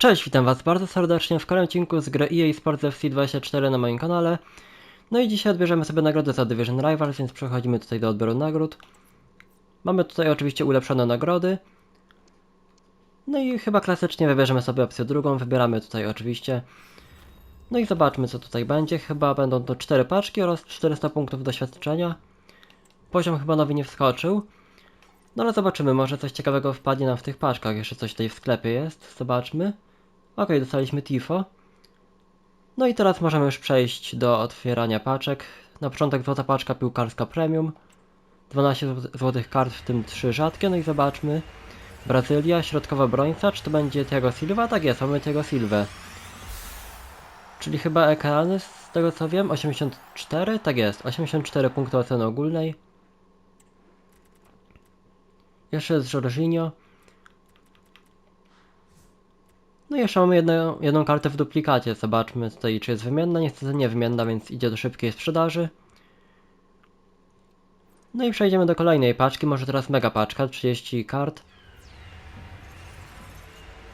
Cześć, witam was bardzo serdecznie w kolejnym odcinku z gry EA Sports FC 24 na moim kanale. No i dzisiaj odbierzemy sobie nagrodę za Division Rivals, więc przechodzimy tutaj do odbioru nagród. Mamy tutaj oczywiście ulepszone nagrody. No i chyba klasycznie wybierzemy sobie opcję drugą, wybieramy tutaj oczywiście. No i zobaczmy co tutaj będzie, chyba będą to 4 paczki oraz 400 punktów doświadczenia. Poziom chyba nowy nie wskoczył. No ale zobaczymy, może coś ciekawego wpadnie nam w tych paczkach, jeszcze coś tutaj w sklepie jest, zobaczmy. Okej, dostaliśmy Tifo. No i teraz możemy już przejść do otwierania paczek. Na początek złota paczka piłkarska premium. 12 zł- złotych kart, w tym 3 rzadkie, no i zobaczmy. Brazylia, środkowa brońca, czy to będzie Thiago Silva? Tak jest, mamy Thiago Silva. Czyli chyba ekrany, z tego co wiem, 84? Tak jest, 84 punkty oceny ogólnej. Jeszcze jest Jorginho. No i jeszcze mamy jedną, kartę w duplikacie. Zobaczmy tutaj, czy jest wymienna. Niestety nie wymienna, więc idzie do szybkiej sprzedaży. No i przejdziemy do kolejnej paczki. Może teraz mega paczka, 30 kart.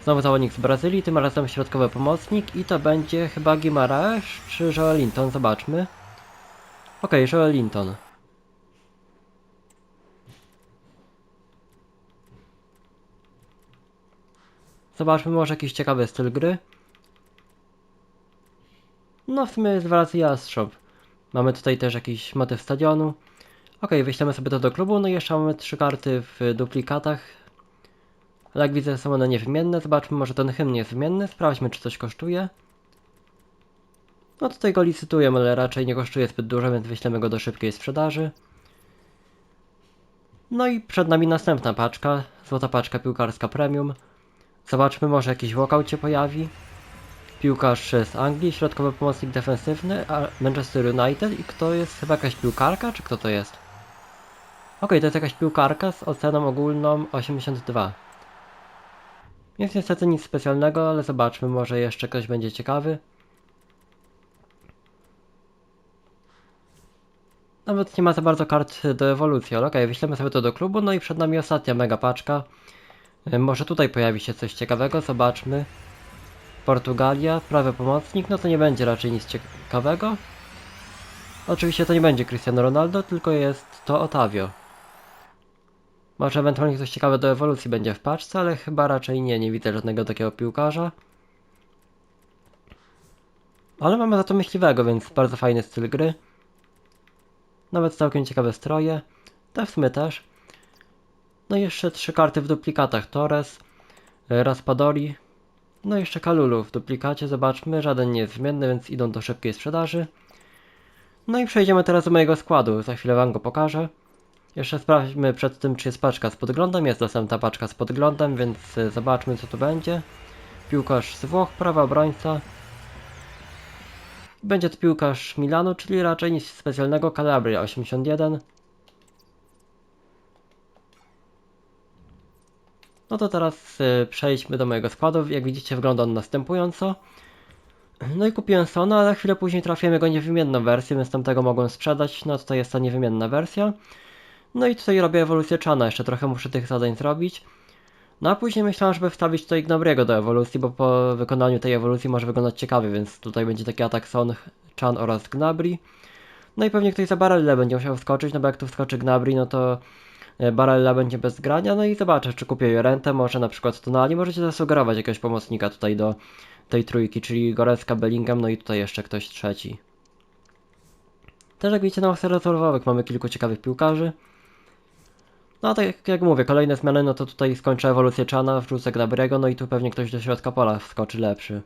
Znowu zawodnik z Brazylii, tym razem środkowy pomocnik i to będzie chyba Guimaraes czy Joelinton, zobaczmy. Okej, okay, Joelinton. Zobaczmy może jakiś ciekawy styl gry. No w sumie jest wraca Jastrząb. Mamy tutaj też jakiś motyw stadionu. Ok, wyślemy sobie to do klubu, no i jeszcze mamy trzy karty w duplikatach. Ale jak widzę są one niewymienne, zobaczmy może ten hymn jest wymienny, sprawdźmy czy coś kosztuje. No tutaj go licytujemy, ale raczej nie kosztuje zbyt dużo, więc wyślemy go do szybkiej sprzedaży. No i przed nami następna paczka, złota paczka piłkarska premium. Zobaczmy, może jakiś walkout się pojawi. Piłkarz z Anglii, środkowy pomocnik defensywny, Manchester United i kto jest chyba jakaś piłkarka, czy kto to jest? Okej, to jest jakaś piłkarka z oceną ogólną 82. Jest niestety nic specjalnego, ale zobaczmy, może jeszcze ktoś będzie ciekawy. Nawet nie ma za bardzo kart do ewolucji, ale okej, wyślemy sobie to do klubu, no i przed nami ostatnia mega paczka. Y, Może tutaj pojawi się coś ciekawego, zobaczmy. Portugalia, prawy pomocnik, no to nie będzie raczej nic ciekawego. Oczywiście to nie będzie Cristiano Ronaldo, tylko jest to Otavio. Może ewentualnie coś ciekawe do ewolucji będzie w paczce, ale chyba raczej nie, nie widzę żadnego takiego piłkarza. Ale mamy za to myśliwego, więc bardzo fajny styl gry. Nawet całkiem ciekawe stroje. Te w sumie też. No i jeszcze trzy karty w duplikatach. Torres, e, Raspadori, no i jeszcze Kalulu w duplikacie. Zobaczmy, żaden nie jest zmienny, więc idą do szybkiej sprzedaży. No i przejdziemy teraz do mojego składu. Za chwilę wam go pokażę. Jeszcze sprawdźmy przed tym, czy jest paczka z podglądem. Jest dostępna paczka z podglądem, więc e, zobaczmy, co tu będzie. Piłkarz z Włoch, prawa obrońca. Będzie to piłkarz Milanu, czyli raczej nic specjalnego. Calabria 81. No to teraz y, przejdźmy do mojego składu. Jak widzicie wygląda on następująco. No i kupiłem Sona, ale chwilę później trafiłem jego niewymienną wersję, więc tamtego mogłem sprzedać. No tutaj jest ta niewymienna wersja. No i tutaj robię ewolucję Chana, jeszcze trochę muszę tych zadań zrobić. No a później myślałem, żeby wstawić tutaj Gnabriego do ewolucji, bo po wykonaniu tej ewolucji może wyglądać ciekawie, więc tutaj będzie taki atak Son, Chan oraz Gnabry. No i pewnie ktoś za Barelle będzie musiał wskoczyć, no bo jak tu wskoczy Gnabry, no to Barella będzie bez grania, no i zobaczę, czy kupię Jorentę, może na przykład Tonali, możecie zasugerować jakiegoś pomocnika tutaj do tej trójki, czyli Gorecka, Bellingham, no i tutaj jeszcze ktoś trzeci. Też jak widzicie na ławce rezerwowych mamy kilku ciekawych piłkarzy. No a tak jak mówię, kolejne zmiany, no to tutaj skończę ewolucję Chana, wrzucę Gnabrego, no i tu pewnie ktoś do środka pola wskoczy lepszy.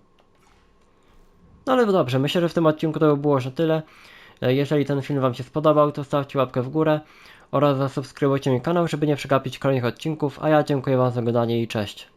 No ale dobrze, myślę, że w tym odcinku to by było już na tyle. E, Jeżeli ten film Wam się spodobał, to stawcie łapkę w górę oraz zasubskrybujcie mój kanał, żeby nie przegapić kolejnych odcinków, a ja dziękuję Wam za oglądanie i cześć.